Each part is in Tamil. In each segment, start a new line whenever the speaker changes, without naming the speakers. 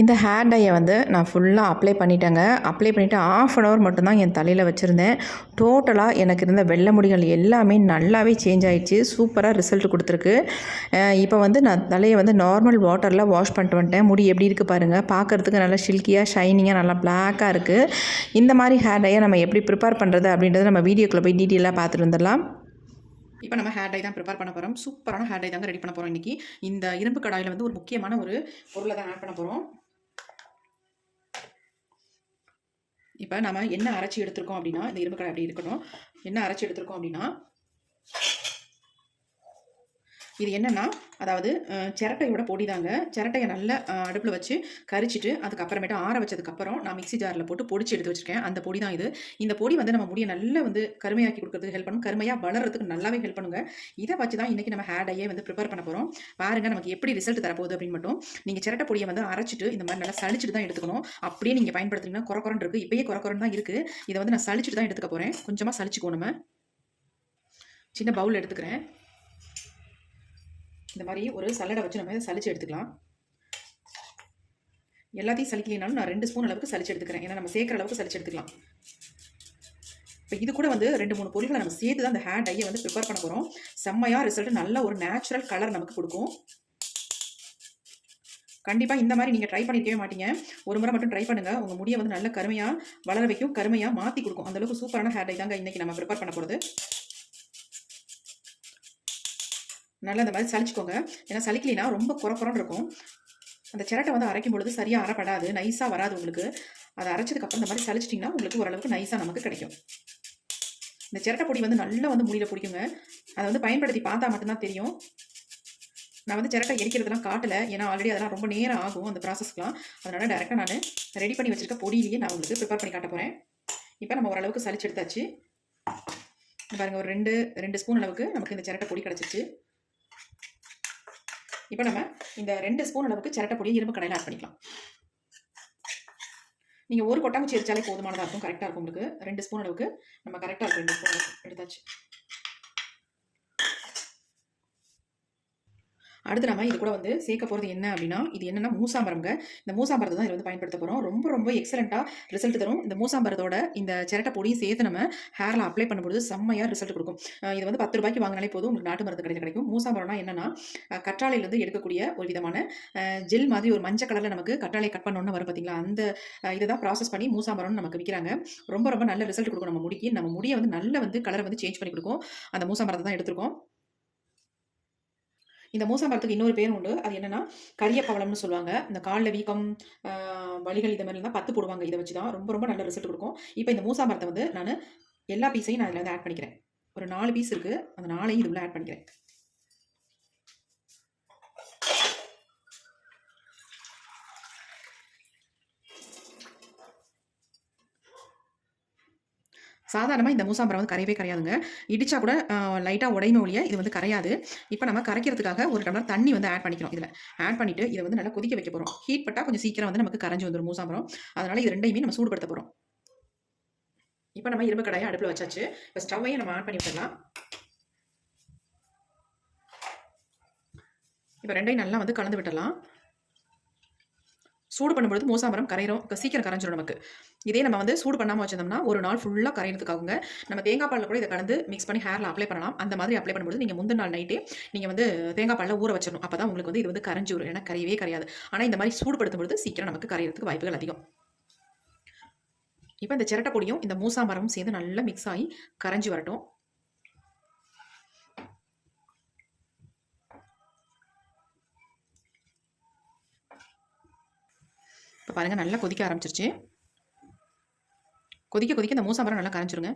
இந்த ஹேர் டையை வந்து நான் ஃபுல்லாக அப்ளை பண்ணிட்டேங்க. அப்ளை பண்ணிவிட்டு ஆஃப் அன் ஹவர் மட்டும்தான் என் தலையில் வச்சுருந்தேன். டோட்டலாக எனக்கு இருந்த வெள்ளை முடிகள் எல்லாமே நல்லாவே சேஞ்ச் ஆகிடுச்சு சூப்பராக ரிசல்ட் கொடுத்துருக்கு. இப்போ வந்து நான் தலையை வந்து நார்மல் வாட்டரில் வாஷ் பண்ணிட்டு வந்துட்டேன். முடி எப்படி இருக்குது பாருங்கள் பார்க்குறதுக்கு நல்லா ஷில்கியாக ஷைனிங்காக நல்லா பிளாக்காக இருக்குது இந்த மாதிரி ஹேர் டையை நம்ம எப்படி ப்ரிப்பேர் பண்ணுறது அப்படின்றத நம்ம வீடியோக்குள்ளே போய் டீட்டெயிலாக பார்த்துட்டு வந்துடலாம்.
இப்போ நம்ம ஹேர் டை தான் ப்ரிப்பேர் பண்ண போகிறோம் சூப்பரான ஹேர் டை தாங்க ரெடி பண்ண போகிறோம் இன்றைக்கி இந்த இரும்பு கடாயில் வந்து ஒரு முக்கியமான ஒரு பொருளை தான் ஆட் பண்ண போகிறோம் இப்போ நம்ம என்ன அரைச்சி எடுத்திருக்கோம் அப்படின்னா இந்த இரும்பு கடை அப்படி இருக்கணும் என்ன அரைச்சி எடுத்திருக்கோம் அப்படின்னா இது என்னென்னா அதாவது சிரட்டையோட பொடி தாங்க சிரட்டையை நல்லா அடுப்பில் வச்சு கரிச்சிட்டு அதுக்கப்புறமேட்டு ஆற வச்சதுக்கப்புறம் நான் மிக்ஸி ஜாரில் போட்டு பொடிச்சு எடுத்து வச்சுருக்கேன். அந்த பொடி தான் இது. இந்த பொடி வந்து நம்ம முடியை நல்லா வந்து கருமையாக்கி கொடுக்கறதுக்கு ஹெல்ப் பண்ணும். கருமையாக வளர்கிறதுக்கு நல்லாவே ஹெல்ப் பண்ணுங்க. இதை வச்சு தான் இன்றைக்கி நம்ம ஹேர் டையே வந்து ப்ரிப்பேர் பண்ண போகிறோம் பாருங்க நமக்கு எப்படி ரிசல்ட் தரப்போகுது அப்படின்னு மட்டும். நீங்கள் சிரட்டை பொடியை வந்து அரைச்சிட்டு இந்த மாதிரி நல்லா சளிச்சிட்டு தான் எடுத்துக்கணும். அப்படியே நீங்கள் பயன்படுத்தினீங்கன்னா குறை இருக்குது இப்பயே குறை தான் இருக்குது இதை வந்து நான் சளிச்சிட்டு தான் எடுத்துக்க போகிறேன் கொஞ்சமாக சளிச்சுக்கோ நம்ம. சின்ன பவுல் எடுத்துக்கிறேன். இந்த மாதிரி ஒரு சல்லடை வச்சு நம்ம சளிச்சு எடுத்துக்கலாம். எல்லாத்தையும் சலிக்கலினாலும் நான் ரெண்டு ஸ்பூன் அளவுக்கு சலிச்சு எடுத்துக்கிறேன். ஏன்னா நம்ம சேர்க்குற அளவுக்கு சளிச்சு எடுத்துக்கலாம். இப்போ இது கூட வந்து ரெண்டு மூணு பொருட்களை நம்ம சேர்த்து தான் அந்த ஹேர் டையை வந்து ப்ரிப்பேர் பண்ண போகிறோம் செம்மையாக ரிசல்ட் நல்ல ஒரு நேச்சுரல் கலர் நமக்கு கொடுக்கும். கண்டிப்பாக இந்த மாதிரி நீங்கள் ட்ரை பண்ணியிருக்கவே மாட்டீங்க. ஒரு முறை மட்டும் ட்ரை பண்ணுங்கள் உங்கள் முடியை வந்து நல்ல கருமையாக வளர வைக்கும் கருமையாக மாற்றி கொடுக்கும். அந்தளவுக்கு சூப்பரான ஹேர் டை தாங்க இன்றைக்கி நம்ம ப்ரிப்பேர் பண்ண போகிறது நல்லா இந்த மாதிரி சளிச்சுக்கோங்க. ஏன்னா சளிக்கலினா ரொம்ப குறை இருக்கும். அந்த சிரட்டை வந்து அரைக்கும் பொழுது சரியாக அரைப்படாது நைஸாக வராது உங்களுக்கு. அதை அரைச்சதுக்கப்புறம் இந்த மாதிரி சளிச்சிட்டிங்கன்னா உங்களுக்கு ஓரளவுக்கு நைஸாக நமக்கு கிடைக்கும். இந்த சிரட்டை பொடி வந்து நல்லா வந்து முடியில் பிடிக்குங்க. அதை வந்து பயன்படுத்தி பார்த்தா மட்டும்தான் தெரியும். நான் வந்து சிரட்டை எரிக்கிறதுலாம் காட்டலை. ஏன்னா ஆல்ரெடி அதெல்லாம் ரொம்ப நேரம் ஆகும் அந்த ப்ராசஸ்க்குலாம் அதனால் டேரெக்டாக நான் ரெடி பண்ணி வச்சுருக்க பொடியிலேயே நான் உங்களுக்கு ப்ரிப்பேர் பண்ணி காட்ட போகிறேன் இப்போ நம்ம ஓரளவுக்கு சளிச்சு எடுத்தாச்சு. பாருங்கள் ஒரு ரெண்டு ரெண்டு ஸ்பூன் அளவுக்கு நமக்கு இந்த சிரட்டை பொடி கிடச்சிச்சு இப்போ நம்ம இந்த ரெண்டு ஸ்பூன் அளவுக்கு சிரட்டை பொடியை இரும்பு கடையில் ஆட் பண்ணிக்கலாம். நீங்கள் ஒரு கொட்டாங்குச்சி எரிச்சாலே போதுமானதாக இருக்கும் கரெக்டாக இருக்கும் உங்களுக்கு. ரெண்டு ஸ்பூன் அளவுக்கு நம்ம கரெக்டாக இருக்கும் ரெண்டு ஸ்பூன் எடுத்தாச்சு. அடுத்து நம்ம இது கூட வந்து சேர்க்க போகிறது என்ன அப்படின்னா இது என்னன்னா மூசாம்பரம்ங்க. இந்த மூசாம்பரத்தை தான் இதில் வந்து பயன்படுத்த போகிறோம் ரொம்ப ரொம்ப எக்ஸலண்ட்டாக ரிசல்ட் தரும். இந்த மூசாம்பரத்தோட இந்த சிரட்டை பொடியும் சேர்த்து நம்ம ஹேரில் அப்ளை பண்ணும்போது செம்மையாக ரிசல்ட் கொடுக்கும். இது வந்து பத்து ரூபாய்க்கு வாங்கினாலே போதும். உங்களுக்கு நாட்டு மருந்து கடையில் கிடைக்கும். மூசாம்பரம்னா என்னன்னா அஹ் கற்றாழையிலேருந்து எடுக்கக்கூடிய ஒரு விதமான ஜெல் மாதிரி ஒரு மஞ்சள் கலரில் நமக்கு கற்றாழை கட் பண்ணணும்னு வரும் பார்த்தீங்களா அந்த இதை தான் ப்ராசஸ் பண்ணி மூசாம்பரம்னு நமக்கு விற்கிறாங்க ரொம்ப ரொம்ப நல்ல ரிசல்ட் கொடுக்கும் நம்ம முடிக்கு. நம்ம முடியை வந்து நல்ல வந்து கலரை வந்து சேஞ்ச் பண்ணி கொடுக்கும். அந்த மூசாம்பரத்தை தான் எடுத்திருக்கோம். இந்த மூசாம்பரத்துக்கு இன்னொரு பேர் உண்டு. அது என்னன்னா கரிய பவளம்னு சொல்லுவாங்க. இந்த காலில் வீக்கம் வழிகள் வலிகள் இது மாதிரிலாம் பத்து போடுவாங்க. இதை வச்சு தான் ரொம்ப ரொம்ப நல்ல ரிசல்ட் கொடுக்கும். இப்போ இந்த மூசாம்பரத்தை வந்து நான் எல்லா பீஸையும் நான் இதில் வந்து ஆட் பண்ணிக்கிறேன். ஒரு நாலு பீஸ் இருக்குது அந்த நாளையும் இதுக்குள்ளே ஆட் பண்ணிக்கிறேன். சாதாரணமாக இந்த மூசாம்பரம் வந்து கரையவே கரையாதுங்க. இடிச்சா கூட லைட்டாக உடையுமே ஒழிய இது வந்து கரையாது. இப்போ நம்ம கரைக்கிறதுக்காக ஒரு டம்ளர் தண்ணி வந்து ஆட் பண்ணிக்கிறோம் இதில். ஆட் பண்ணிட்டு இதை வந்து நல்லா கொதிக்க வைக்க போகிறோம் ஹீட் பட்டால் கொஞ்சம் சீக்கிரம் வந்து நமக்கு கரைஞ்சி வந்துடும் மூசாம்பரம் அதனால் இது ரெண்டையுமே நம்ம சூடுபடுத்த போகிறோம் இப்போ நம்ம இரும்பு கடாயை அடுப்பில் வச்சாச்சு. இப்போ ஸ்டவ்வையும் நம்ம ஆன் பண்ணி விட்டுடலாம். இப்போ ரெண்டையும் நல்லா வந்து கலந்து விட்டலாம் சூடு பண்ணும்பொழுது மூசாம்பரம் கரையிறோம் சீக்கிரம் கரைஞ்சிடும் நமக்கு. இதே நம்ம வந்து சூடு பண்ணாமல் வச்சிருந்தோம்னா ஒரு நாள் ஃபுல்லாக கரையிறதுக்காகுங்க நம்ம தேங்காய் பாலில் கூட இதை கலந்து மிக்ஸ் பண்ணி ஹேரில் அப்ளை பண்ணலாம். அந்த மாதிரி அப்ளை பண்ணும்போது நீங்கள் முந்தின நாள் நைட்டே நீங்கள் வந்து தேங்காய் பாலில் ஊற வச்சிடணும் அப்போ தான் உங்களுக்கு வந்து இது வந்து கரைஞ்சி வரும். ஏன்னா கரையவே கரையாது. ஆனால் இந்த மாதிரி சூடுபடுத்தும் பொழுது சீக்கிரம் நமக்கு கரையிறதுக்கு வாய்ப்புகள் அதிகம். இப்போ இந்த சிரட்டை பொடியும் இந்த மூசாம்பரமும் சேர்ந்து நல்லா மிக்ஸ் ஆகி கரைஞ்சி வரட்டும். பாருங்கள் நல்லா கொதிக்க ஆரம்பிச்சிருச்சு. கொதிக்க கொதிக்க இந்த மூசாம்பரம் நல்லா கரைஞ்சிருங்க.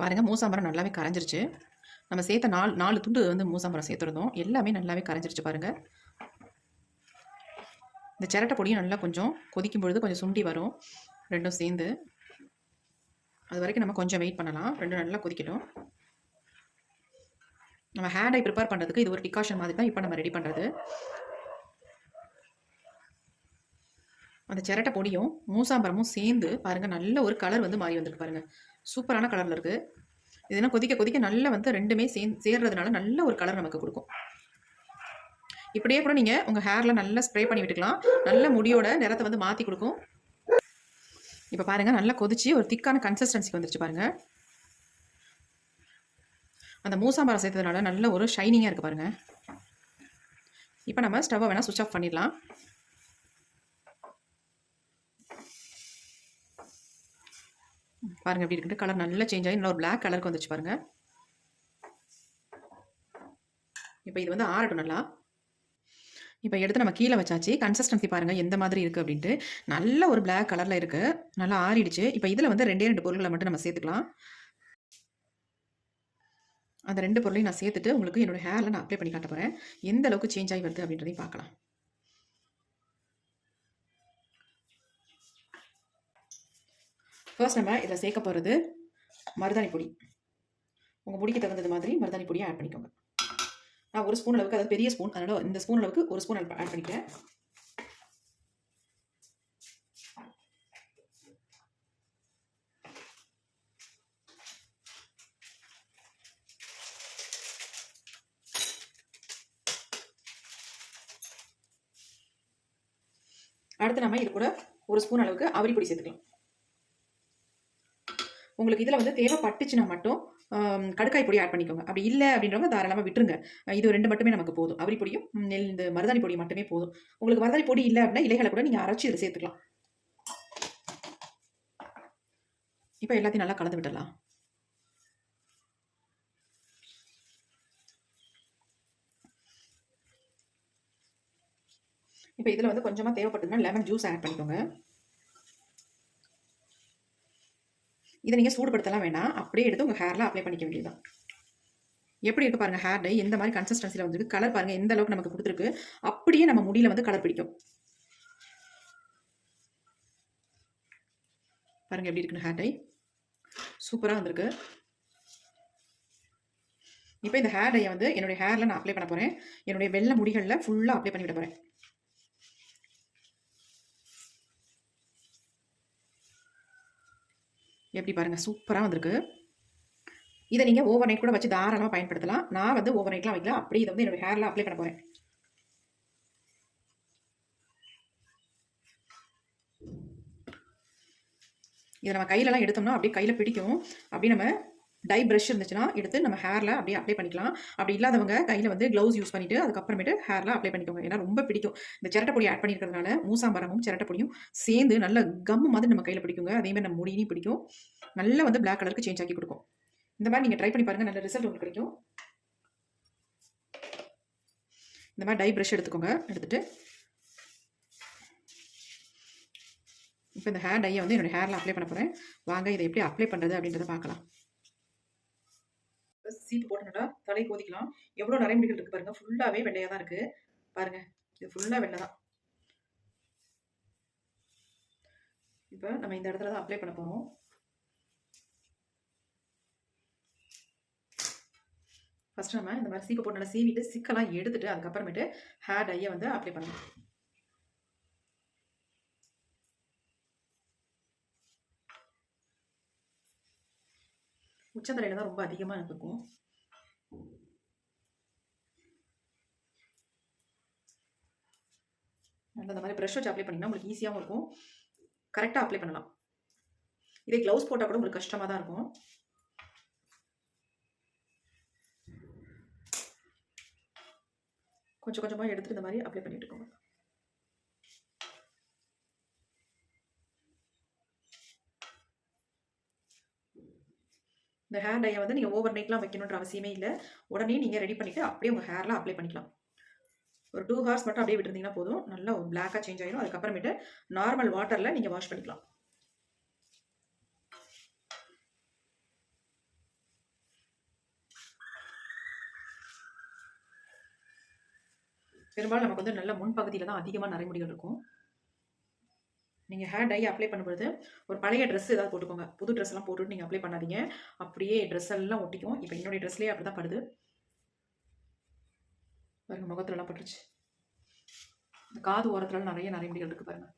பாருங்கள் மூசாம்பரம் நல்லாவே கரைஞ்சிருச்சு. நம்ம சேர்த்த நாலு நாலு துண்டு வந்து மூசாம்பரம் சேர்த்துருந்தோம். எல்லாமே நல்லாவே கரைஞ்சிருச்சு பாருங்கள் இந்த சிரட்டை பொடியும் நல்லா கொஞ்சம் கொதிக்கும் பொழுது கொஞ்சம் சுண்டி வரும். ரெண்டும் சேர்ந்து. அது வரைக்கும் நம்ம கொஞ்சம் வெயிட் பண்ணலாம். ரெண்டும் நல்லா கொதிக்கட்டும். நம்ம ஹேண்ட் ஐ ப்ரிப்பேர் பண்ணுறதுக்கு இது ஒரு டிகாஷன் மாதிரி தான் இப்போ நம்ம ரெடி பண்ணுறது அந்த சிரட்டை பொடியும் மூசாம்பரமும் சேர்ந்து பாருங்கள் நல்ல ஒரு கலர் வந்து மாறி வந்திருக்கு பாருங்கள் சூப்பரான கலரில் இருக்குது இதெல்லாம் கொதிக்க கொதிக்க நல்லா வந்து ரெண்டுமே சே சேர்றதுனால நல்ல ஒரு கலர் நமக்கு கொடுக்கும். இப்படியே கூட நீங்கள் உங்கள் ஹேரில் நல்லா ஸ்ப்ரே பண்ணி விட்டுக்கலாம். நல்ல முடியோட நிறத்தை வந்து மாற்றி கொடுக்கும். இப்போ பாருங்கள் நல்லா கொதிச்சு ஒரு திக்கான கன்சிஸ்டன்சிக்கு வந்துருச்சு பாருங்கள் அந்த மூசாம்பாரம் சேர்த்ததுனால நல்ல ஒரு ஷைனிங்காக இருக்குது பாருங்கள் இப்போ நம்ம ஸ்டவ்வை வேணால் சுவிச் ஆஃப் பண்ணிடலாம். பாருங்கள் எப்படி இருக்குது கலர் நல்லா சேஞ்ச் ஆகி இன்னொரு பிளாக் கலருக்கு வந்துச்சு பாருங்கள் இப்போ இது வந்து ஆறட்டும் நல்லா. இப்போ எடுத்து நம்ம கீழே வச்சாச்சு. கன்சிஸ்டன்சி பாருங்கள் எந்த மாதிரி இருக்குது அப்படின்ட்டு. நல்ல ஒரு பிளாக் கலரில் இருக்குது நல்லா ஆறிடுச்சு. இப்போ இதில் வந்து ரெண்டே ரெண்டு பொருட்களை மட்டும் நம்ம சேர்த்துக்கலாம். அந்த ரெண்டு பொருளையும் நான் சேர்த்துட்டு உங்களுக்கு என்னோட ஹேரில் நான் அப்ளை பண்ணி காட்ட போகிறேன் எந்த அளவுக்கு சேஞ்ச் ஆகி வருது அப்படின்றதையும் பார்க்கலாம். ஃபர்ஸ்ட் நம்ம இதில் சேர்க்க போகிறது மருதாணி பொடி. உங்கள் முடிக்கு தகுந்தது மாதிரி மருதாணி பொடியை ஆட் பண்ணிக்கோங்க. நான் ஒரு ஸ்பூன் அளவுக்கு அதாவது பெரிய ஸ்பூன் அதனால் இந்த ஸ்பூன் அளவுக்கு ஒரு ஸ்பூன் ஆட் பண்ணிக்கிறேன். அடுத்து நம்ம இது கூட ஒரு ஸ்பூன் அளவுக்கு அவரி பொடி சேர்த்துக்கலாம். உங்களுக்கு இதில் வந்து தேவைப்பட்டுச்சுன்னா மட்டும் கடுக்காய் பொடி ஆட் பண்ணிக்கோங்க. அப்படி இல்லை அப்படின்றவங்க தாராளமாக விட்டுருங்க. இது ரெண்டு மட்டுமே நமக்கு போதும். அவரி பொடியும் நெல் இந்த மருதாணி பொடி மட்டுமே போதும். உங்களுக்கு மருதாணி பொடி இல்லை அப்படின்னா இலைகளை கூட நீங்கள் அரைச்சி இதில் சேர்த்துக்கலாம். இப்போ எல்லாத்தையும் நல்லா கலந்து விடலாம் இப்போ இதில் வந்து கொஞ்சமாக தேவைப்பட்டதுன்னா லெமன் ஜூஸ் ஆட் பண்ணிக்கோங்க. இதை நீங்கள் சூடுபடுத்தலாம் வேணாம். அப்படியே எடுத்து உங்கள் ஹேரில் அப்ளை பண்ணிக்க வேண்டியதுதான். எப்படி இருக்கு பாருங்கள் ஹேர் டை எந்த மாதிரி கன்சிஸ்டன்சியில் வந்துருக்கு? கலர் பாருங்கள் எந்த அளவுக்கு நமக்கு கொடுத்துருக்கு? அப்படியே நம்ம முடியில் வந்து கலர் பிடிக்கும். பாருங்க எப்படி இருக்குன்னு ஹேர் டை. சூப்பராக வந்திருக்கு. இப்போ இந்த ஹேர் டையை வந்து என்னுடைய ஹேரில் நான் அப்ளை பண்ண போகிறேன் என்னுடைய வெள்ளை முடிகளில் ஃபுல்லாக அப்ளை பண்ணிவிட போகிறேன் எப்படி பாருங்கள் சூப்பராக வந்திருக்கு. இதை நீங்கள் ஓவர் நைட் கூட வச்சு தாராளமாக பயன்படுத்தலாம். நான் வந்து ஓவர் நைட்லாம் வைக்கல. அப்படி இதை வந்து என்னோட ஹேரில் அப்ளை பண்ண போகிறேன் இதை நம்ம கையிலலாம் எடுத்தோம்னா அப்படியே கையில் பிடிக்கும். அப்படியே நம்ம டை ப்ரஷ் இருந்துச்சுன்னா எடுத்து நம்ம ஹேரில் அப்படியே அப்ளை பண்ணிக்கலாம். அப்படி இல்லாதவங்க கையில் வந்து க்ளவுஸ் யூஸ் பண்ணிவிட்டு அதுக்கப்புறமேட்டு ஹேரில் அப்ளை பண்ணிக்கோங்க. ஏன்னா ரொம்ப பிடிக்கும். இந்த சிரட்டை பொடி ஆட் பண்ணியிருக்கிறதுனால மூசாம்பரமும் சிரட்டை பொடியும் சேர்ந்து நல்ல கம் மாதிரி நம்ம கையில் பிடிக்குங்க. அதேமாதிரி நம்ம முடியும் பிடிக்கும். நல்லா வந்து பிளாக் கலருக்கு சேஞ்ச் ஆக்கி கொடுக்கும். இந்த மாதிரி நீங்கள் ட்ரை பண்ணி பாருங்கள் நல்ல ரிசல்ட் உங்களுக்கு கிடைக்கும். இந்த மாதிரி டை ப்ரஷ் எடுத்துக்கோங்க. எடுத்துகிட்டு இப்போ இந்த ஹேர் டையை வந்து என்னோட ஹேரில் அப்ளை பண்ண போகிறேன் வாங்க இதை எப்படி அப்ளை பண்ணுறது அப்படின்றத பார்க்கலாம். சீப்பு போட்டு நல்லா தலை கோதிக்கலாம். எவ்வளோ நரைமுடிகள் இருக்குது பாருங்கள் ஃபுல்லாகவே வெள்ளையாக தான் இருக்குது பாருங்கள் இது ஃபுல்லாக வெள்ளை தான் இப்போ நம்ம இந்த இடத்துல தான் அப்ளை பண்ண போகிறோம் ஃபஸ்ட்டு நம்ம இந்த மாதிரி சீப்பை போட்டு நல்லா சீவிட்டு சிக்கெல்லாம் எடுத்துட்டு அதுக்கப்புறமேட்டு ஹேர் டையை வந்து அப்ளை பண்ணணும் உச்சந்தலையில் தான் ரொம்ப அதிகமாக இருக்கும் அந்த மாதிரி ப்ரெஷ் வச்சு அப்ளை பண்ணிங்கன்னா உங்களுக்கு ஈஸியாகவும் இருக்கும். கரெக்டாக அப்ளை பண்ணலாம். இதே க்ளவுஸ் போட்டால் கூட உங்களுக்கு கஷ்டமாக தான் இருக்கும். கொஞ்சம் கொஞ்சமாக எடுத்துகிட்டு இந்த மாதிரி அப்ளை பண்ணிட்டு இருக்கோம். இந்த ஹேர் டையை வந்து நீங்கள் ஓவர் நைட்லாம் வைக்கணுன்ற அவசியமே இல்லை. உடனே நீங்கள் ரெடி பண்ணிவிட்டு அப்படியே உங்கள் ஹேரில் அப்ளை பண்ணிக்கலாம். ஒரு டூ ஹவர்ஸ் மட்டும் அப்படியே விட்டுருந்தீங்கன்னா போதும். நல்லா பிளாக்காக சேஞ்ச் ஆகிடும் அதுக்கப்புறமேட்டு நார்மல் வாட்டரில் நீங்கள் வாஷ் பண்ணிக்கலாம். பெரும்பாலும் நமக்கு வந்து நல்ல முன்பகுதியில் தான் அதிகமாக நரைமுடிகள் இருக்கும். நீங்கள் ஹேர் டை அப்ளை பண்ணும்போது ஒரு பழைய ட்ரெஸ் ஏதாவது போட்டுக்கோங்க. புது ட்ரெஸ் எல்லாம் போட்டுட்டு நீங்கள் அப்ளை பண்ணாதீங்க. அப்படியே ட்ரெஸ் எல்லாம் ஒட்டிக்கும். இப்போ என்னுடைய ட்ரெஸ்லேயே அப்படி தான் படுது. பாருங்க முகத்துலலாம் பட்டுருச்சு. இந்த காது ஓரத்துலலாம் நிறைய நரைமுடிகள் இருக்குது பாருங்கள்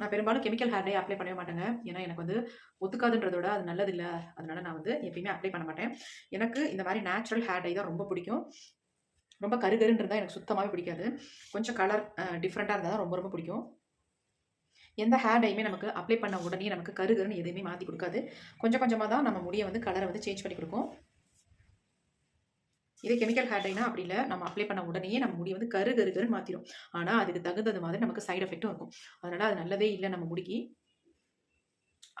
நான் பெரும்பாலும் கெமிக்கல் ஹேர் டை அப்ளை பண்ணவே மாட்டேங்க. ஏன்னா எனக்கு வந்து ஒத்துக்காதுன்றதோட அது நல்லதில்லை. அதனால நான் வந்து எப்பயுமே அப்ளை பண்ண மாட்டேன். எனக்கு இந்த மாதிரி நேச்சுரல் ஹேர் டை தான் ரொம்ப பிடிக்கும். ரொம்ப கருகருன்றது எனக்கு சுத்தமாகவே பிடிக்காது. கொஞ்சம் கலர் டிஃப்ரெண்ட்டாக இருந்தால் தான் ரொம்ப ரொம்ப பிடிக்கும். எந்த ஹேர் டைமே நமக்கு அப்ளை பண்ண உடனே நமக்கு கருகருன்னு எதுவுமே மாற்றி கொடுக்காது. கொஞ்சம் கொஞ்சமாக தான் நம்ம முடியை வந்து கலரை வந்து சேஞ்ச் பண்ணி கொடுக்கும். இதே கெமிக்கல் ஹேர் டைனா அப்படி இல்லை. நம்ம அப்ளை பண்ண உடனே நம்ம முடி வந்து கரு கரு கருன்னு மாற்றிடும் ஆனால் அதுக்கு தகுந்தது மாதிரி நமக்கு சைடு எஃபெக்ட்டும் இருக்கும். அதனால் அது நல்லதே இல்லை நம்ம முடிக்கு.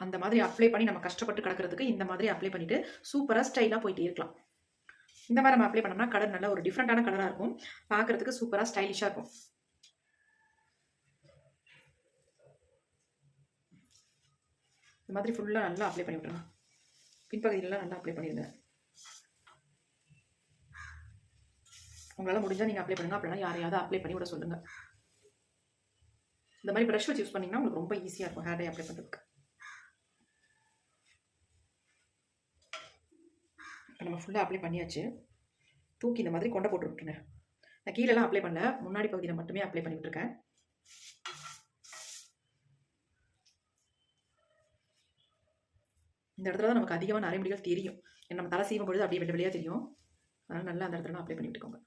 அந்த மாதிரி அப்ளை பண்ணி நம்ம கஷ்டப்பட்டு கிடக்கிறதுக்கு இந்த மாதிரி அப்ளை பண்ணிவிட்டு சூப்பராக ஸ்டைலாக போயிட்டே இருக்கலாம். இந்த மாதிரி நம்ம அப்ளை பண்ணோம்னா கலர் நல்ல ஒரு டிஃப்ரெண்ட்டான கலராக இருக்கும். பார்க்கறதுக்கு சூப்பராக ஸ்டைலிஷாக இருக்கும். இந்த மாதிரி ஃபுல்லாக நல்லா அப்ளை பண்ணி விட்டுருங்க. பின்பகுதியிலலாம் நல்லா அப்ளை பண்ணிடுங்க உங்களால் முடிஞ்சால் நீங்கள் அப்ளை பண்ணுங்கள் அப்படின்னா யாரையாவது அப்ளை பண்ணி விட சொல்லுங்கள் இந்த மாதிரி ப்ரஷ் வச்சு யூஸ் பண்ணிங்கன்னா உங்களுக்கு ரொம்ப ஈஸியாக இருக்கும். ஹேர் டை அப்ளை பண்ணுறதுக்கு இப்போ நம்ம ஃபுல்லாக அப்ளை பண்ணியாச்சு. தூக்கி இந்த மாதிரி கொண்டை போட்டு விட்டுருங்க. நான் கீழெல்லாம் அப்ளை பண்ணல. முன்னாடி பகுதியில் மட்டுமே அப்ளை பண்ணிகிட்டுருக்கேன் இந்த இடத்துல தான் நமக்கு அதிகமாக நரைமுடிகள் தெரியும். ஏன்னா நம்ம தலை செய்யும் பொழுது அப்படியே வெள்ளை வெளியாக தெரியும். அதனால் நல்லா அந்த இடத்துல அப்ளை பண்ணி விட்டுக்கோங்க.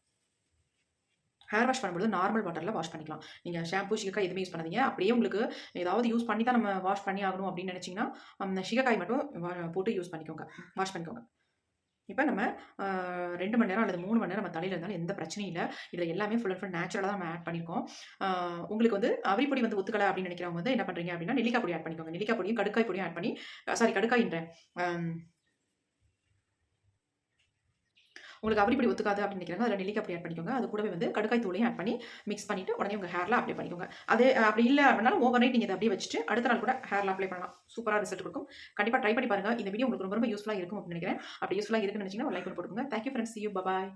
ஹேர் வாஷ் பண்ணும்போது நார்மல் வாட்டரில் வாஷ் பண்ணிக்கலாம். நீங்கள் ஷாம்பு ஷிகக்காய் எதுவுமே யூஸ் பண்ணாதீங்க. அப்படியே உங்களுக்கு ஏதாவது யூஸ் பண்ணி தான் நம்ம வாஷ் பண்ணி ஆகணும் அப்படின்னு நினச்சிங்கன்னா அந்த ஷிகக்காய் மட்டும் வா- போட்டு யூஸ் பண்ணிக்கோங்க. வாஷ் பண்ணிக்கோங்க. இப்போ நம்ம ரெண்டு மணி நேரம் அல்லது மூணு மணி நேரம் நம்ம தலையில் இருந்தாலும் எந்த பிரச்சனையும் இல்லை. இதில் எல்லாமே ஃபுல் அண்ட் ஃபுல் நேச்சுரலாக தான் நம்ம ஆட் பண்ணியிருக்கோம் உங்களுக்கு வந்து அவரிப்பொடி வந்து ஒத்துக்கலை அப்படின்னு நினைக்கிறவங்க வந்து என்ன பண்ணுறீங்க அப்படின்னா நெல்லிக்காய் பொடி ஆட் பண்ணிக்கோங்க. நெல்லிக்காய் பொடியும் கடுக்காய் பொடியும் ஆட் பண்ணி சாரி கடுக்காயின்றேன். உங்களுக்கு அப்படி இப்படி ஒத்துக்காது அப்படின்னு நினைக்கிறாங்க. அதில் நெல்லிக்காய் அப்படி ஆட் பண்ணிக்கோங்க. அது கூடவே வந்து கடுக்காய் தூளையும் ஆட் பண்ணி மிக்ஸ் பண்ணிட்டு உடனே உங்கள் ஹேரில் அப்ளை பண்ணிக்கோங்க. அது அப்படி இல்லை அப்படின்னாலும் ஓவர் நைட் நீங்கள் அதை அப்படியே வச்சுட்டு அடுத்த நாள் கூட ஹேரில் அப்ளை பண்ணலாம். சூப்பராக ரிசல்ட் கொடுக்கும். கண்டிப்பாக ட்ரை பண்ணி பாருங்க. இந்த வீடியோ உங்களுக்கு ரொம்ப ரொம்ப யூஸ்ஃபுல்லாக இருக்கும் அப்படின்னு நினைக்கிறேன். அப்படி யூஸ்ஃபுல்லாக இருக்குன்னு நினச்சிங்கன்னா ஒரு லைக் போட்டுக்கோங்க. Thank you friends you bye